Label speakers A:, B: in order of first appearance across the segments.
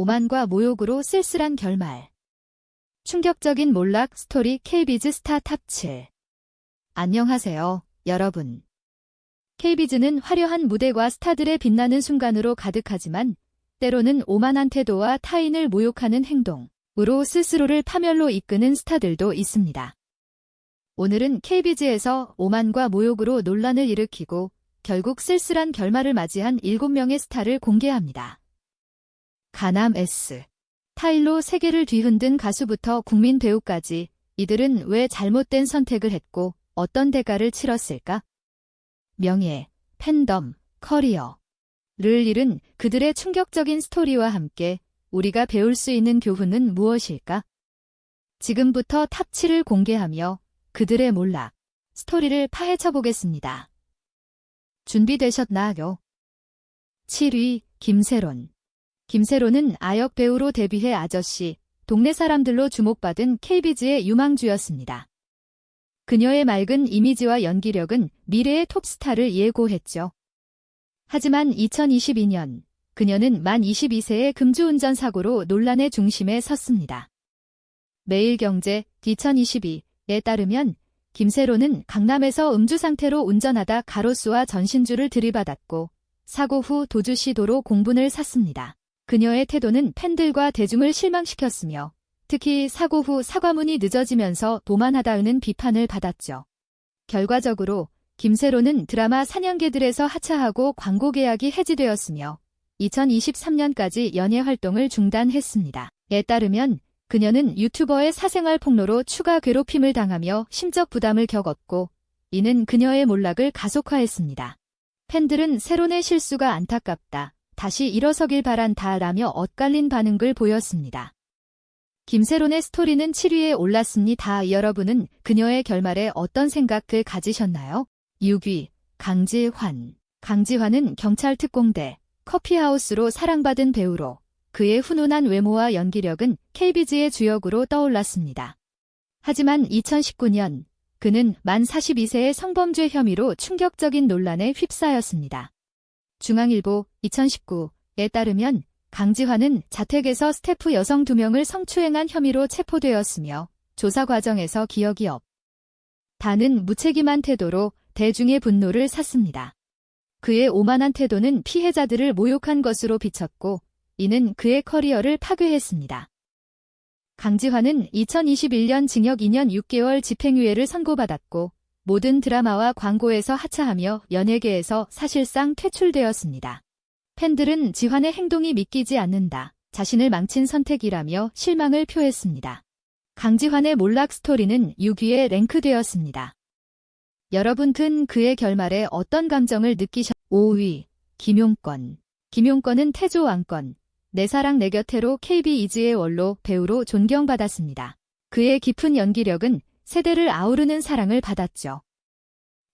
A: 오만과 모욕으로 쓸쓸한 결말. 충격적인 몰락 스토리 KB즈 스타 탑 7. 안녕하세요, 여러분. KB즈는 화려한 무대과 스타들의 빛나는 순간으로 가득하지만 때로는 오만한 태도와 타인을 모욕하는 행동으로 스스로를 파멸로 이끄는 스타들도 있습니다. 오늘은 KB즈에서 오만과 모욕으로 논란을 일으키고 결국 쓸쓸한 결말을 맞이한 7명의 스타를 공개합니다. 가남 S. 타일로 세계를 뒤흔든 가수부터 국민 배우까지 이들은 왜 잘못된 선택을 했고 어떤 대가를 치렀을까? 명예, 팬덤, 커리어 를 잃은 그들의 충격적인 스토리와 함께 우리가 배울 수 있는 교훈은 무엇일까? 지금부터 탑 7을 공개하며 그들의 몰락, 스토리를 파헤쳐 보겠습니다. 준비되셨나요? 7위 김세론 김세론은 아역 배우로 데뷔해 아저씨, 동네 사람들로 주목받은 KB즈의 유망주였습니다. 그녀의 맑은 이미지와 연기력은 미래의 톱스타를 예고했죠. 하지만 2022년 그녀는 만 22세의 금주운전 사고로 논란의 중심에 섰습니다. 매일경제 2022에 따르면 김세로는 강남에서 음주 상태로 운전하다 가로수와 전신주를 들이받았고 사고 후 도주시 도로 공분을 샀습니다. 그녀의 태도는 팬들과 대중을 실망시켰으며 특히 사고 후 사과문이 늦어지면서 도만하다는 비판을 받았죠. 결과적으로 김세로는 드라마 사냥개들에서 하차하고 광고 계약이 해지되었으며 2023년까지 연예 활동을 중단했습니다. 에 따르면 그녀는 유튜버의 사생활 폭로로 추가 괴롭힘을 당하며 심적 부담을 겪었고 이는 그녀의 몰락을 가속화했습니다. 팬들은 세론의 실수가 안타깝다. 다시 일어서길 바란다 라며 엇갈린 반응을 보였습니다. 김세론의 스토리는 7위에 올랐습니다. 여러분은 그녀의 결말에 어떤 생각을 가지셨나요? 6위 강지환 강지환은 경찰 특공대 커피하우스로 사랑받은 배우로 그의 훈훈한 외모와 연기력은 KB즈의 주역으로 떠올랐습니다. 하지만 2019년 그는 만 42세의 성범죄 혐의로 충격적인 논란에 휩싸였습니다. 중앙일보 2019에 따르면 강지환은 자택에서 스태프 여성 2명을 성추행한 혐의로 체포되었으며 조사 과정에서 기억이 없. 다는 무책임한 태도로 대중의 분노를 샀습니다. 그의 오만한 태도는 피해자들을 모욕한 것으로 비쳤고 이는 그의 커리어를 파괴했습니다. 강지환은 2021년 징역 2년 6개월 집행유예를 선고받았고 모든 드라마와 광고에서 하차하며 연예계에서 사실상 퇴출되었습니다. 팬들은 지환의 행동이 믿기지 않는다. 자신을 망친 선택이라며 실망을 표했습니다. 강지환의 몰락 스토리는 6위에 랭크되었습니다. 여러분은 그의 결말에 어떤 감정을 느끼셨... 5위 김용건 김용건은 태조 왕건 내 사랑 내 곁에로 KB 이즈의 원로 배우로 존경받았습니다. 그의 깊은 연기력은 세대를 아우르는 사랑을 받았죠.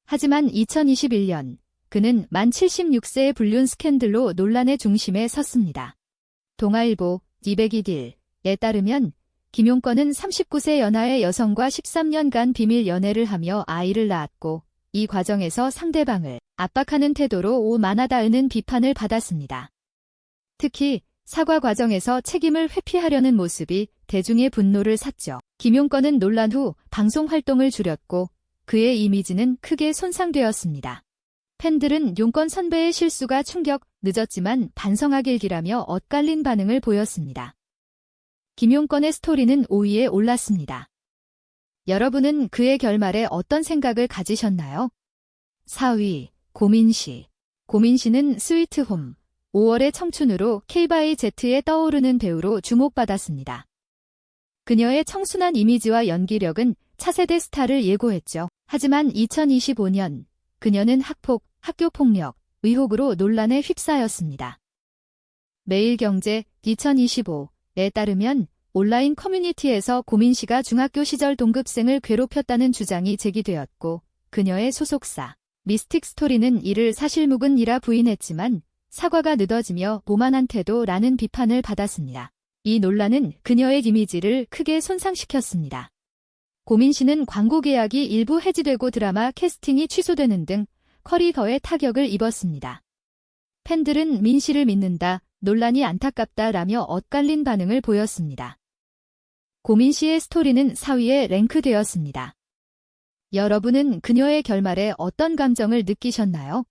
A: 하지만 2021년 그는 만 76세의 불륜 스캔들로 논란의 중심에 섰습니다. 동아일보 202딜에 따르면 김용건은 39세 연하의 여성과 13년간 비밀 연애를 하며 아이를 낳았고 이 과정에서 상대방을 압박하는 태도로 오만하다는 비판을 받았습니다. 특히 사과 과정에서 책임을 회피하려는 모습이 대중의 분노를 샀죠. 김용건은 논란 후 방송 활동을 줄였고 그의 이미지는 크게 손상되었습니다. 팬들은 용건 선배의 실수가 충격, 늦었지만 반성하길 기라며 엇갈린 반응을 보였습니다. 김용건의 스토리는 5위에 올랐습니다. 여러분은 그의 결말에 어떤 생각을 가지셨나요? 4위, 고민씨. 고민씨는 스위트홈, 5월의 청춘으로 K바이 Z에 떠오르는 배우로 주목받았습니다. 그녀의 청순한 이미지와 연기력은 차세대 스타를 예고했죠. 하지만 2025년 그녀는 학폭, 학교폭력, 의혹으로 논란에 휩싸였습니다. 매일경제 2025에 따르면 온라인 커뮤니티에서 고민 씨가 중학교 시절 동급생을 괴롭혔다는 주장이 제기되었고 그녀의 소속사 미스틱 스토리는 이를 사실무근이라 부인했지만 사과가 늦어지며 오만한 태도라는 비판을 받았습니다. 이 논란은 그녀의 이미지를 크게 손상시켰습니다. 고민 씨는 광고 계약이 일부 해지되고 드라마 캐스팅이 취소되는 등 커리어에 타격을 입었습니다. 팬들은 민 씨를 믿는다 논란이 안타깝다라며 엇갈린 반응을 보였습니다. 고민 씨의 스토리는 4위에 랭크되었습니다. 여러분은 그녀의 결말에 어떤 감정을 느끼셨나요?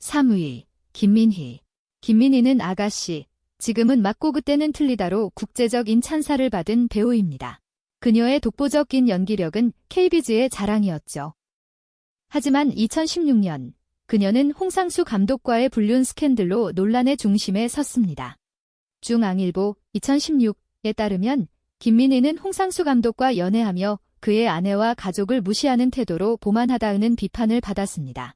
A: 3위, 김민희. 김민희는 아가씨, 지금은 맞고 그때는 틀리다로 국제적 인 찬사를 받은 배우입니다. 그녀의 독보적인 연기력은 KBG의 자랑이었죠. 하지만 2016년 그녀는 홍상수 감독과의 불륜 스캔들로 논란의 중심에 섰습니다. 중앙일보 2016에 따르면 김민희는 홍상수 감독과 연애하며 그의 아내와 가족을 무시하는 태도로 보만하다는 비판을 받았습니다.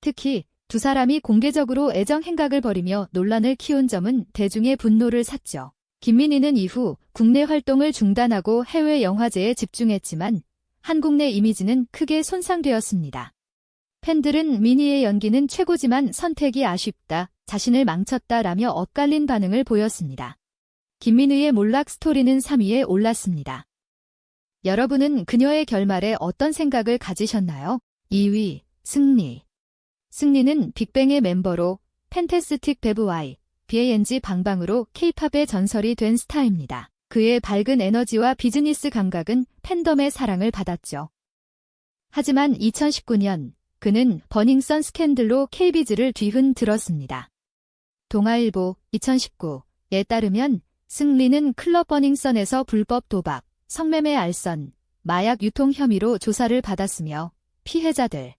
A: 특히 두 사람이 공개적으로 애정 행각을 벌이며 논란을 키운 점은 대중의 분노를 샀죠. 김민희는 이후 국내 활동을 중단하고 해외 영화제에 집중했지만 한국 내 이미지는 크게 손상되었습니다. 팬들은 미니의 연기는 최고지만 선택이 아쉽다, 자신을 망쳤다라며 엇갈린 반응을 보였습니다. 김민희의 몰락 스토리는 3위에 올랐습니다. 여러분은 그녀의 결말에 어떤 생각을 가지셨나요? 2위, 승리. 승리는 빅뱅의 멤버로 팬테스틱 베브와이, BANG 방방으로 K-팝의 전설이 된 스타입니다. 그의 밝은 에너지와 비즈니스 감각은 팬덤의 사랑을 받았죠. 하지만 2019년 그는 버닝썬 스캔들로 KB즈를 뒤흔 들었습니다. 동아일보 2019에 따르면 승리는 클럽 버닝썬에서 불법 도박, 성매매 알선, 마약 유통 혐의로 조사를 받았으며 피해자들,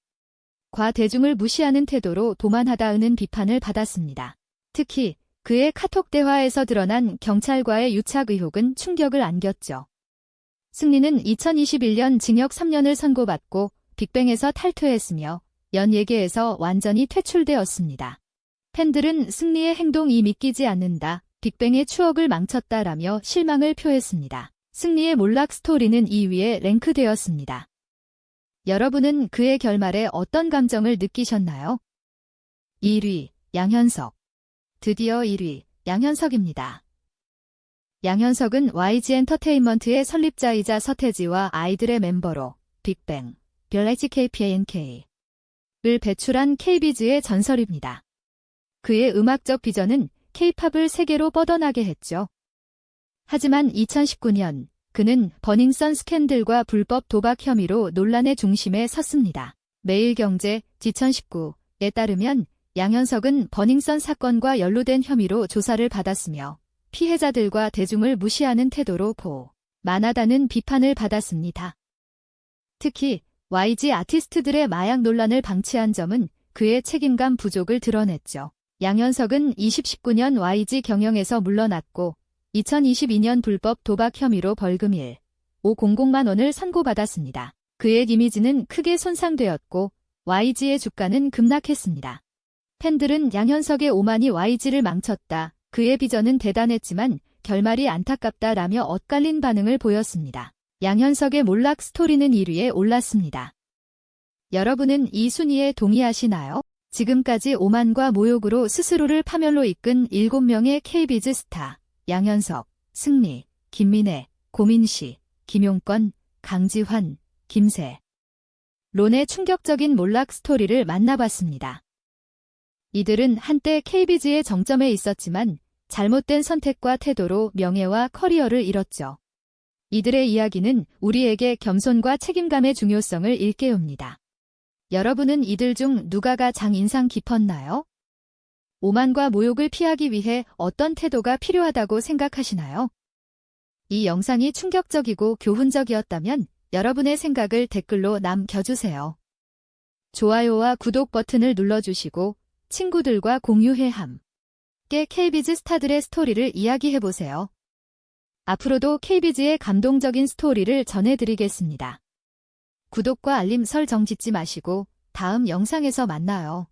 A: 과 대중을 무시하는 태도로 도만하다는 비판을 받았습니다. 특히 그의 카톡 대화에서 드러난 경찰과의 유착 의혹은 충격을 안겼죠. 승리는 2021년 징역 3년을 선고받고 빅뱅에서 탈퇴했으며 연예계에서 완전히 퇴출되었습니다. 팬들은 승리의 행동이 믿기지 않는다, 빅뱅의 추억을 망쳤다라며 실망을 표했습니다. 승리의 몰락 스토리는 2위에 랭크되었습니다. 여러분은 그의 결말에 어떤 감정을 느끼셨나요? 1위, 양현석. 드디어 1위, 양현석입니다. 양현석은 YG 엔터테인먼트의 설립자이자 서태지와 아이들의 멤버로 빅뱅, 별라이치 KPANK 을 배출한 KB즈의 전설입니다. 그의 음악적 비전은 K-팝을 세계로 뻗어나게 했죠. 하지만 2019년 그는 버닝썬 스캔들과 불법 도박 혐의로 논란의 중심에 섰습니다. 매일경제 2019에 따르면 양현석은 버닝썬 사건과 연루된 혐의로 조사를 받았으며 피해자들과 대중을 무시하는 태도로 보 만하다는 비판을 받았습니다. 특히 YG 아티스트들의 마약 논란을 방치한 점은 그의 책임감 부족을 드러냈죠. 양현석은 2019년 YG 경영에서 물러났고 2022년 불법 도박 혐의로 벌금 1, 500만 원을 선고받았습니다. 그의 이미지는 크게 손상되었고 YG의 주가는 급락했습니다. 팬들은 양현석의 오만이 YG를 망쳤다. 그의 비전은 대단했지만 결말이 안타깝다라며 엇갈린 반응을 보였습니다. 양현석의 몰락 스토리는 1위에 올랐습니다. 여러분은 이 순위에 동의하시나요? 지금까지 오만과 모욕으로 스스로를 파멸로 이끈 7명의 KB즈 스타. 양현석, 승리, 김민혜, 고민씨, 김용건, 강지환, 김세. 론의 충격적인 몰락 스토리를 만나봤습니다. 이들은 한때 KBG의 정점에 있었지만 잘못된 선택과 태도로 명예와 커리어를 잃었죠. 이들의 이야기는 우리에게 겸손과 책임감의 중요성을 일깨웁니다. 여러분은 이들 중 누가 가 장 인상 깊었나요? 오만과 모욕을 피하기 위해 어떤 태도가 필요하다고 생각하시나요? 이 영상이 충격적이고 교훈적이었다면 여러분의 생각을 댓글로 남겨주세요. 좋아요와 구독 버튼을 눌러주시고 친구들과 공유해 함. 께 KB즈 스타들의 스토리를 이야기해보세요. 앞으로도 KB즈의 감동적인 스토리를 전해드리겠습니다. 구독과 알림 설정 짓지 마시고 다음 영상에서 만나요.